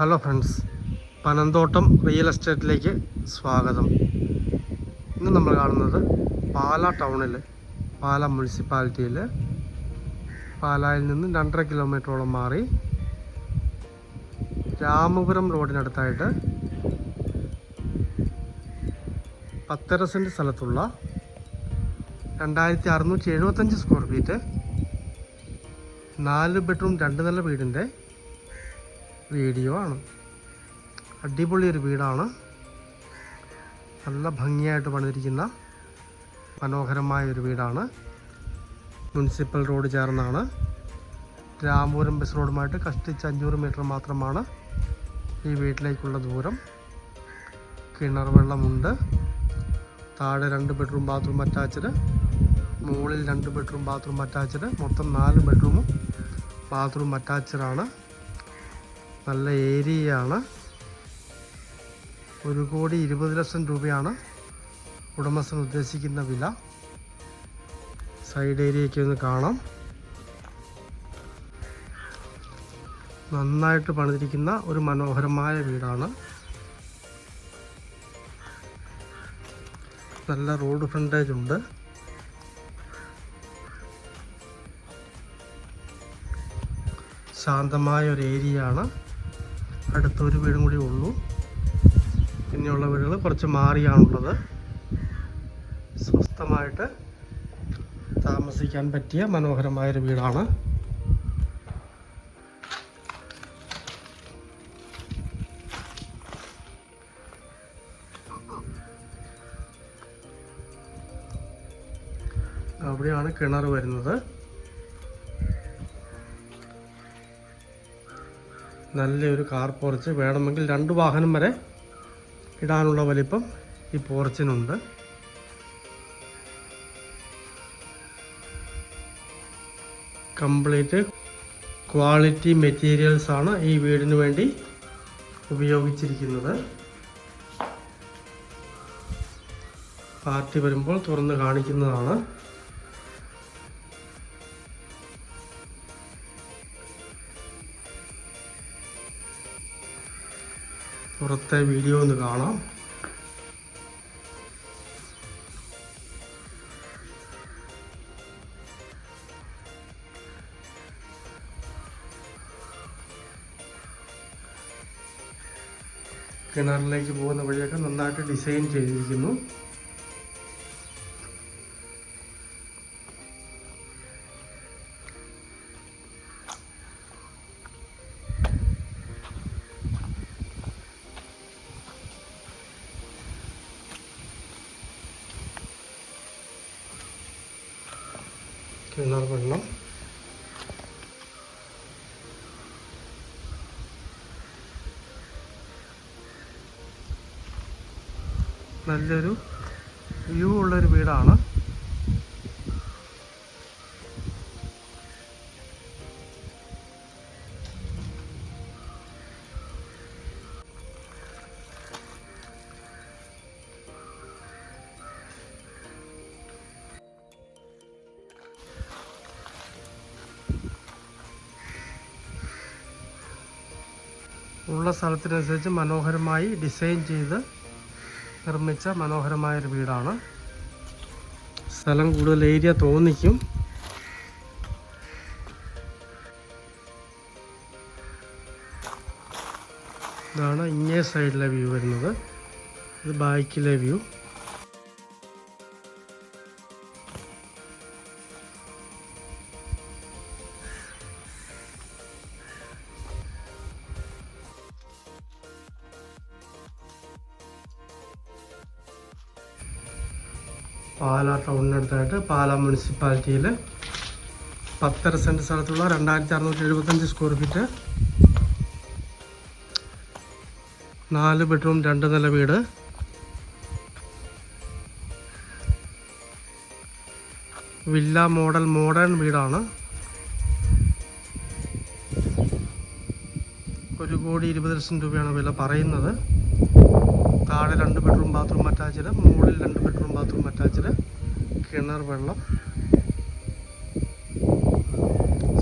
Hello friends Panamthottam real എസ്റ്റേറ്റിലേക്ക് സ്വാഗതം. ഇന്ന് നമ്മൾ കാണുന്നത് പാല ടൗണിൽ പാല മുനിസിപ്പാലിറ്റിയിൽ പാലായിൽ നിന്ന് രണ്ടര കിലോമീറ്ററോളം മാറി രാമപുരം റോഡിനടുത്തായിട്ട് പത്തര സെന്റ് സ്ഥലത്തുള്ള രണ്ടായിരത്തി അറുന്നൂറ്റി എഴുപത്തഞ്ച് സ്ക്വയർ ഫീറ്റ് നാല് ബെഡ്റൂം രണ്ട് നില വീടിന്റെ വീഡിയോ ആണ്. അടിപൊളി ഒരു വീടാണ്. നല്ല ഭംഗിയായിട്ട് പണിതിരിക്കുന്ന മനോഹരമായ ഒരു വീടാണ്. മുനിസിപ്പൽ റോഡ് ചേർന്നാണ്. രാമപുരം ബസ് റോഡുമായിട്ട് കഷ്ടിച്ച് അഞ്ഞൂറ് മീറ്റർ മാത്രമാണ് ഈ വീട്ടിലേക്കുള്ള ദൂരം. കിണർ വെള്ളമുണ്ട്. താഴെ രണ്ട് ബെഡ്റൂം ബാത്റൂം അറ്റാച്ച്ഡ് മുകളിൽ രണ്ട് ബെഡ്റൂം ബാത്റൂം അറ്റാച്ച്ഡ് മൊത്തം നാല് ബെഡ്റൂമും ബാത്റൂം അറ്റാച്ച്ഡ് ആണ്. നല്ല ഏരിയയാണ്. ഒരു കോടി ഇരുപത് ലക്ഷം രൂപയാണ് ഉടമസ്ഥൻ ഉദ്ദേശിക്കുന്ന വില. സൈഡ് ഏരിയയ്ക്ക് ഒന്ന് കാണാം. നന്നായിട്ട് പണിതിരിക്കുന്ന ഒരു മനോഹരമായ വീടാണ്. നല്ല റോഡ് ഫ്രണ്ടേജ് ഉണ്ട്. ശാന്തമായ ഒരു ഏരിയയാണ്. അടുത്തൊരു വീടും കൂടി ഉള്ളൂ. പിന്നെയുള്ള വീടുകൾ കുറച്ച് മാറിയാണുള്ളത്. സ്വസ്ഥമായിട്ട് താമസിക്കാൻ പറ്റിയ മനോഹരമായൊരു വീടാണ്. അവിടെയാണ് കിണർ വരുന്നത്. നല്ലൊരു കാർ പോർച്ച് വേണമെങ്കിൽ രണ്ട് വാഹനം വരെ ഇടാനുള്ള വലിപ്പം ഈ പോർച്ചിനുണ്ട്. കംപ്ലീറ്റ് ക്വാളിറ്റി മെറ്റീരിയൽസ് ആണ് ഈ വീടിന് വേണ്ടി ഉപയോഗിച്ചിരിക്കുന്നത്. പാർട്ടി വരുമ്പോൾ തുറന്ന് കാണിക്കുന്നതാണ്. പുറത്തെ വീഡിയോ ഒന്ന് കാണാം. കിണറിലേക്ക് പോകുന്ന വഴിയൊക്കെ നന്നായിട്ട് ഡിസൈൻ ചെയ്തിരിക്കുന്നു. കിണർ വെള്ളം. നല്ലൊരു വ്യൂ ഉള്ളൊരു വീടാണ്. ഉള്ള സ്ഥലത്തിനനുസരിച്ച് മനോഹരമായി ഡിസൈൻ ചെയ്ത് നിർമ്മിച്ച മനോഹരമായൊരു വീടാണ്. സ്ഥലം കൂടുതൽ ഏരിയ തോന്നിക്കും. ഇതാണ് ഇങ്ങേ സൈഡിലെ വ്യൂ വരുന്നത്. ഇത് ബാക്കിലെ വ്യൂ. പാലാ ടൗണിനടുത്തായിട്ട് പാലാ മുനിസിപ്പാലിറ്റിയിൽ പത്തര സെന്റ് സ്ഥലത്തുള്ള രണ്ടായിരത്തി അറുന്നൂറ്റി എഴുപത്തഞ്ച് സ്ക്വയർ ഫീറ്റ് നാല് ബെഡ്റൂം രണ്ട് നില വീട്. വില്ല മോഡൽ മോഡേൺ വീടാണ്. ഒരു കോടി ഇരുപത് ലക്ഷം രൂപയാണ് വില പറയുന്നത്. താഴെ രണ്ട് ബെഡ്റൂം ബാത്റൂം അറ്റാച്ച്ഡ് മുകളിൽ രണ്ട് ബെഡ്റൂം കിണർ വെള്ളം.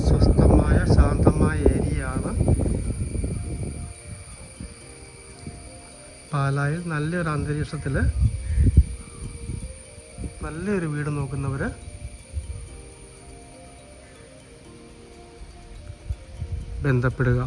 സ്വസ്ഥമായ ശാന്തമായ ഏരിയ ആണ് പാലായിൽ നല്ലൊരു അന്തരീക്ഷത്തിൽ നല്ലൊരു വീട് നോക്കുന്നവർ ബന്ധപ്പെടുക.